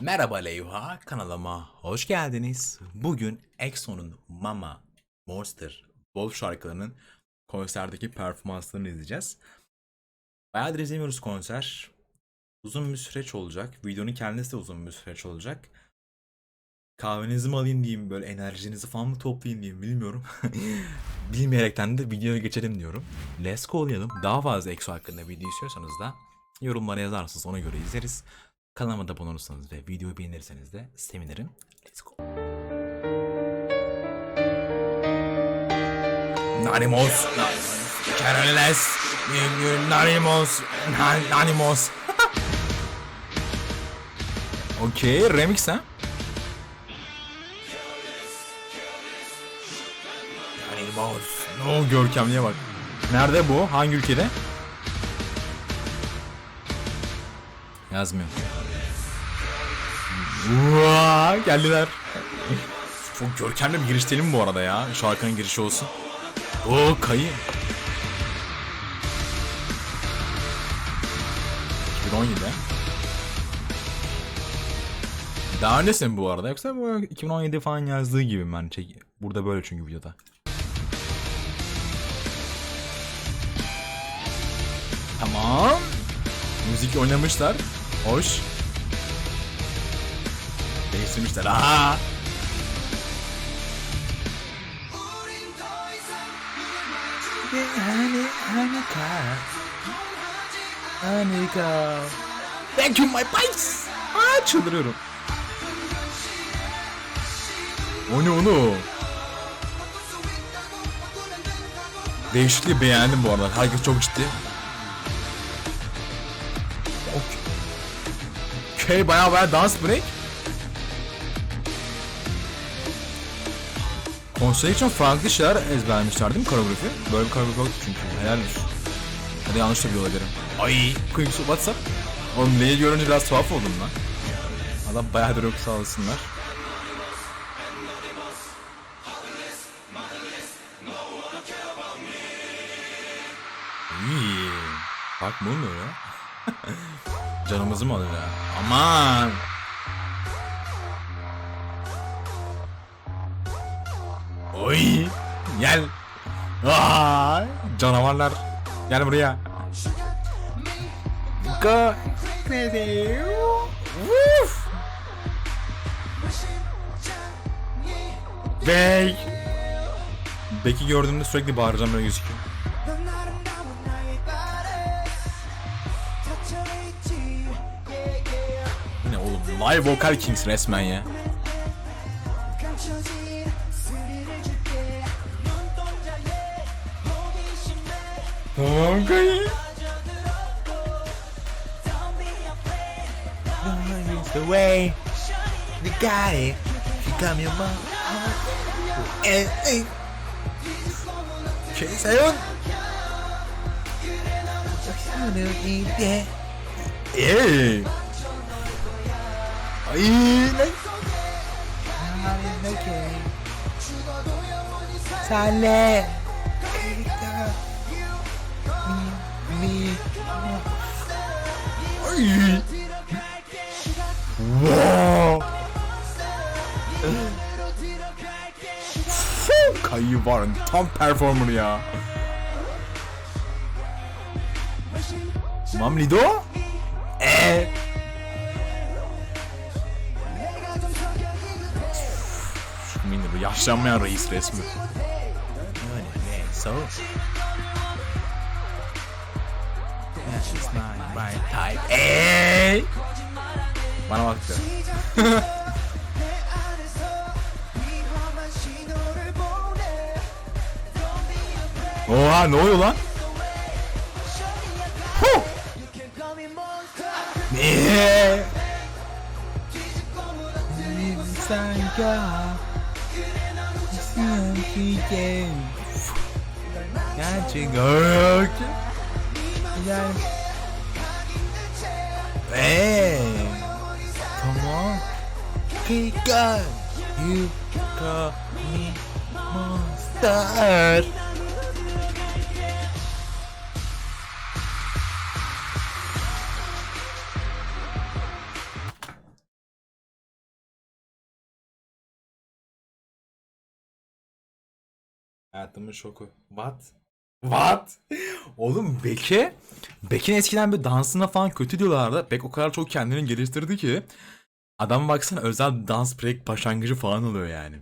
Merhaba Leyha, kanalıma hoş geldiniz. Bugün EXO'nun Mama, Monster, Wolf şarkılarının konserdeki performanslarını izleyeceğiz. Bayağıdır izlemiyoruz konser. Uzun bir süreç olacak. Videonun kendisi de uzun bir süreç olacak. Kahvenizi mi alayım diyeyim, böyle enerjinizi falan mı toplayayım diyeyim bilmiyorum. Bilmeyerekten de videoya geçelim diyorum. Let's go oynayalım. Daha fazla EXO hakkında video istiyorsanız da yorumlara yazarsınız ona göre izleriz. Kanalıma da abone olursanız ve videoyu beğenirseniz de sevinirim. Let's go. Nanimos. Careless. Nanimos. Nanimos. Okey, remix ha? Nanimos. No görkemliğe bak. Nerede bu? Hangi ülkede? Yazmıyor. Vaa, geldiler. Çok görkemli bir giriş değil mi bu arada ya? Şarkının girişi olsun. Oo kayı. 2017. Daha öncesi mi bu arada yoksa bu 2017 falan yazdığı gibi ben çek burada böyle çünkü videoda. Tamam. Müzik oynamışlar. Hoş. Değiştirmişler. Aha. Hani hani ka. Hani ka. Thank you my bites. Aa çıldırıyorum. O ne onu? Değişikliği beğendim bu arada. Herkes çok ciddi. Okey baya baya dans break. Konser için farklı şeyler ezberlemişler değil mi koreografi? Böyle bir koreografi yoktu çünkü. Helal olsun. Hadi yanlış da biliyor olabilirim. Ay, quick what's up? Oğlum Lee'yi görünce biraz tuhaf oldum lan. Adam bayağıdır yok sağ olsunlar. İyi. Bak bu mu ya? Canımızı mı alır ya? Aman! Oy, gel. Aa, canavarlar. Gel buraya. Go. Woof. Bey. Beki gördüğümde sürekli bağıracağım böyle gözüküyor. Ne oğlum live vocal kings resmen ya. なんかいい The way we got it, you got me mom. And hey, chase I on. Yeah. Yeah. Mi. Ay. Wow. Kayı var tam performer ya. Mam Lido? Eee? Şimdi bu yaşlanmayan reis resmi. Öyle ne? my type. Eee! Bana baktı. Oha ne oluyor lan? Huh! Niye? Hey. Come on. Pika. You got me monster. Hayatımın şoku. What? What? Oğlum Bek'e Bek'in eskiden bir dansına falan kötü diyorlardı. Bek o kadar çok kendini geliştirdi ki adam baksana özel dans break başlangıcı falan oluyor yani.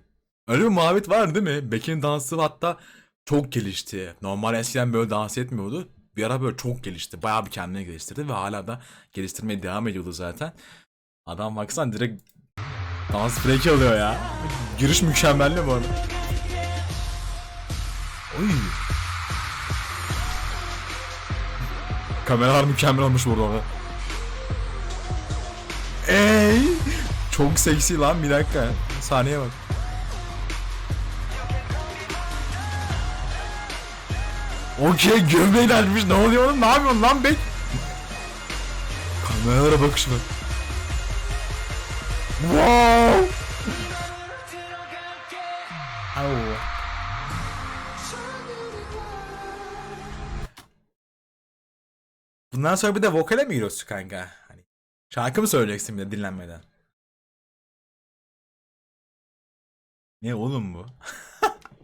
Öyle bir muhabbet var değil mi? Bek'in dansı hatta çok gelişti. Normal eskiden böyle dans etmiyordu. Bir ara böyle çok gelişti. Bayağı bir kendini geliştirdi ve hala da geliştirmeye devam ediyordu zaten. Adam baksana direkt dans break alıyor ya. Giriş mükemmeldi bu arada. Oy. Kameralar mükemmel olmuş burada abi. Ey! Çok seksi lan bir dakika. Sahneye bak. Okey göbeği delmiş. Ne oluyor oğlum? Ne yapıyorsun lan bek? Kameralara bakış bak. Wow! Au. Bundan sonra bir de vokale mi giriyorsun kanka? Hani şarkı mı söyleyeceksin bir de dinlenmeden? Ne oğlum bu?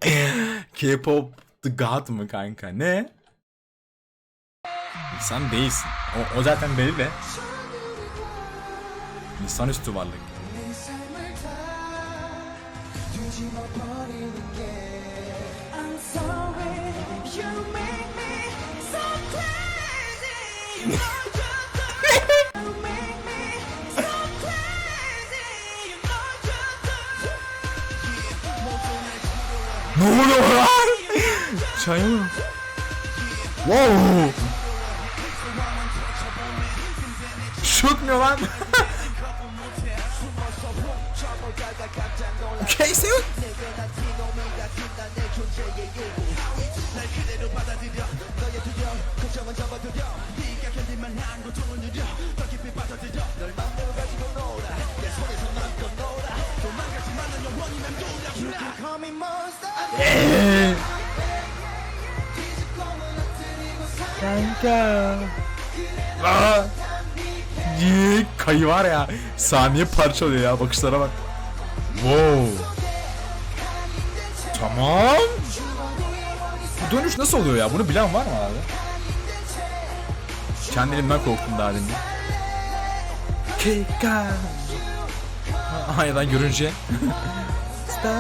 K-pop The God mı kanka? Ne? İnsan değilsin. O, o zaten belli de. İnsanüstü varlık. Know you do Ne oluyor lan? Çaya mı? Wow! Şutmuyor lan. Casey? You Kanka. Aa. Yee, kayı var ya. Saniye parçalıyor ya. Bakışlara bak. Wow. Tamam. Bu dönüş nasıl oluyor ya? Bunu bilen var mı abi? Kendiliğimden korktum daha demin. Kika. Aynen görünce. Stop.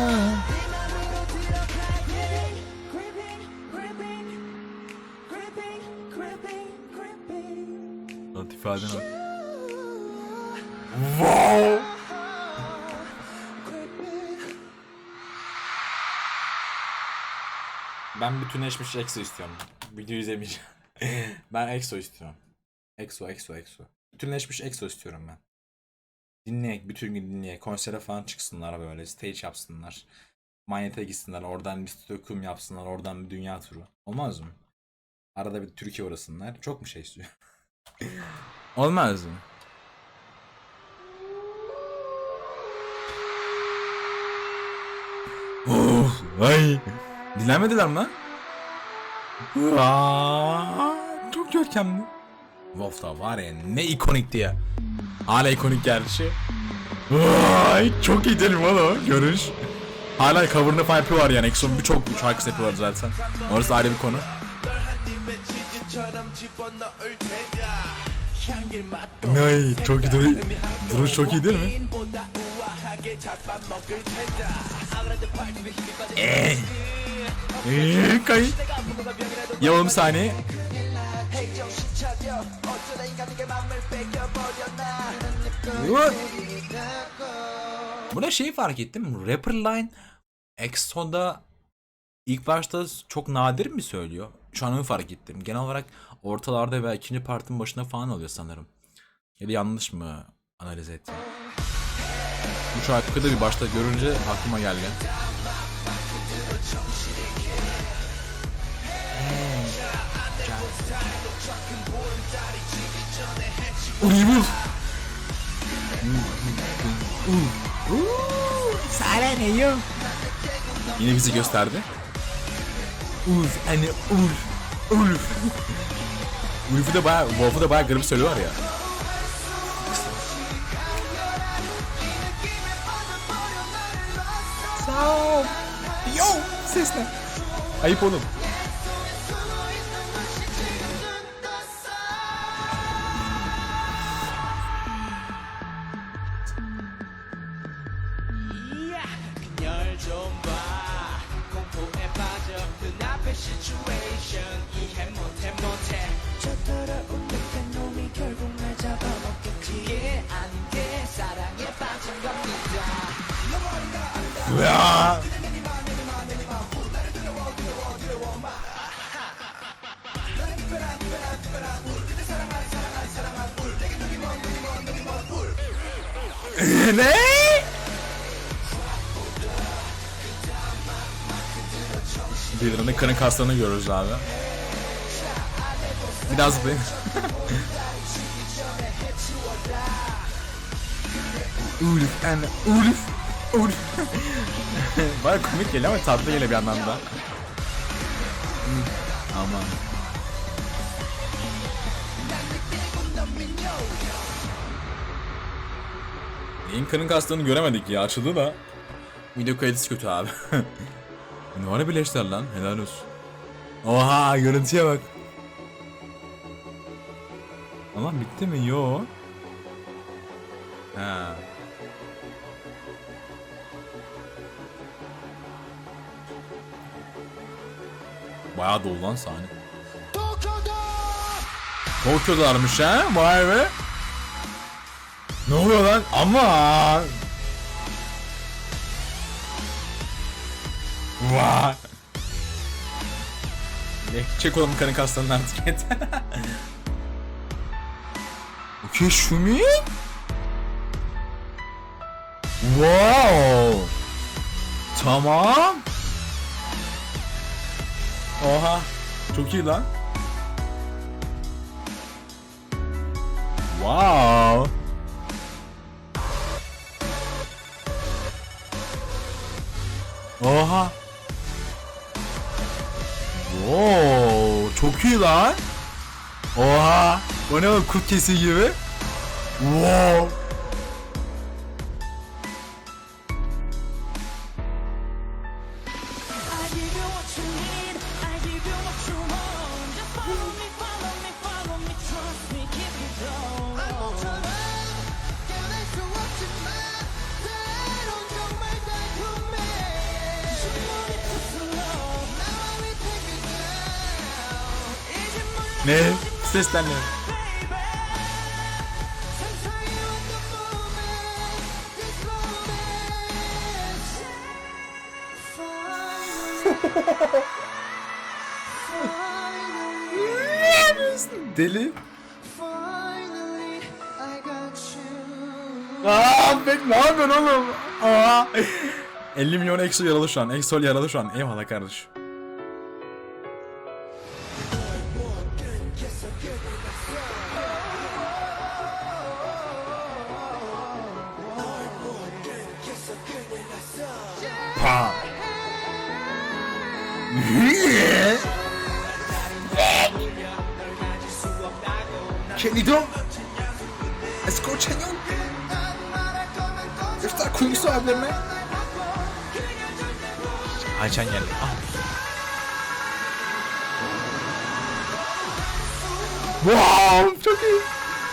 Gripping, gripping, gripping, gripping, gripping. Latif Adem bak. Wow. Ben bütünleşmiş EXO istiyorum. Video izlemeyeceğim. ben EXO istiyorum. EXO, EXO, EXO. Bütünleşmiş EXO istiyorum ben. Dinleyek, bütün gün dinleyek. Konsere falan çıksınlar böyle. Stage yapsınlar. Manyete gitsinler. Oradan bir stüdyo yapsınlar. Oradan bir dünya turu. Olmaz mı? Arada bir Türkiye uğrasınlar. Çok mu şey istiyor? Olmaz mı? Oh, ay. Dinlemediler mi? Aa, çok görkemli. Wolf da var ya ne ikonikti ya. Hala ikonik gerçi. Ay, çok iyi değil mi oğlum görüş. Hala cover'ını falan yapıyorlar yani. Exxon birçok şarkısı yapıyorlar zaten. Orası ayrı bir konu. Ay çok iyi duruş. Duruş çok iyi değil mi? Eee. Eee kay. Ya oğlum saniye. What? Buna şeyi fark ettim. Rapper line EXO'da ilk başta çok nadir mi söylüyor? Şu an onu fark ettim. Genel olarak ortalarda veya ikinci partinin başında falan oluyor sanırım. Ya da yanlış mı analiz ettim? Bu şarkıda bir başta görünce aklıma geldi. Uyumuz. Sana ne yok? Yine bizi gösterdi. Uf, hani uf, uf. Ulf'u da baya, Wolf'u da baya garip söylüyorlar ya. Sağ ol. Yo, ses ne? Ayıp oğlum. 야. ne? Bildirimde karın kaslarını görürüz abi. Bir daha zıplayın. Uluf and Uluf Baya komik geliyor ama tatlı geliyor bir yandan da. Hmm, Aman. Neyin karın kastığını göremedik ya açıldı da. Video kalitesi kötü abi. ne var birleştiler lan helal olsun. Oha görüntüye bak. Ulan bitti mi? Yo. Ha. Bayağı dolu lan sahne. Tokyo'darmış ha? Vay be. Ne oluyor lan? Aman. Vay. Çek oğlum karın kaslarını artık yeter. Okey Şumi. Wow. Tamam. Oha. Çok iyi lan. Wow. Oha. Wow, çok iyi lan. Oha. O ne o kurt kesi gibi. Wow. Moment Finally Deli. Aa, ne yapıyorsun oğlum? Aa. 50 milyon Exo yaralı şu an. Exo yaralı şu an. Eyvallah kardeş. Esko Çenyon. Göster kuyusu abilerine. Ayçen geldi. Ah. Wow, çok iyi.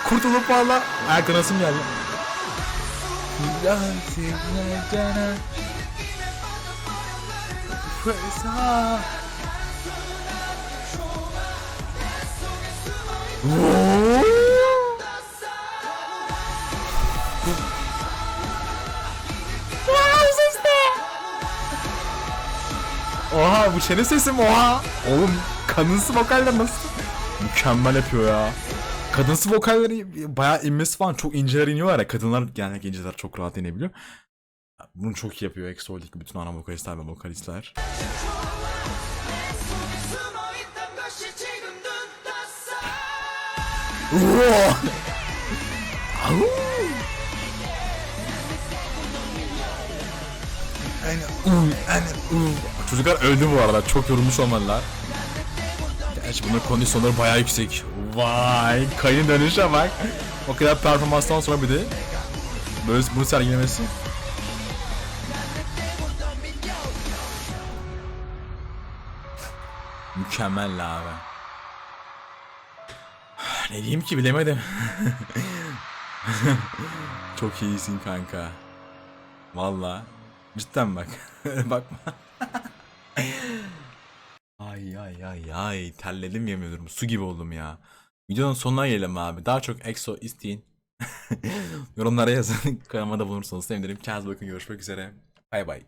Kurtulup valla. Ayak arasım geldi. Fırsa. Wow. Oha bu çene sesim oha. Oğlum kadınsı vokaller nasıl? Mükemmel yapıyor ya. Kadınsı vokalleri bayağı inmesi falan çok inceler iniyorlar ya. Kadınlar yani inceler çok rahat inebiliyor. Bunu çok iyi yapıyor Exo'daki bütün ana vokalistler ve vokalistler. Çocuklar öldü bu arada. Çok yorulmuş olmalılar. Gerçi bunların kondisyonları bayağı yüksek. Vay kayın dönüşe bak. O kadar performanstan sonra bir de böyle bunu sergilemesi. Mükemmel abi. Ne diyeyim ki bilemedim. Çok iyisin kanka. Valla. Cidden bak. Bakma. ay ay ay ay. Terledim yemin ediyorum. Su gibi oldum ya. Videonun sonuna gelelim abi. Daha çok EXO isteyin. Yorumlara yazın. Kanalıma da bulursanız sevinirim. Kendinize bakın. Görüşmek üzere. Bay bay.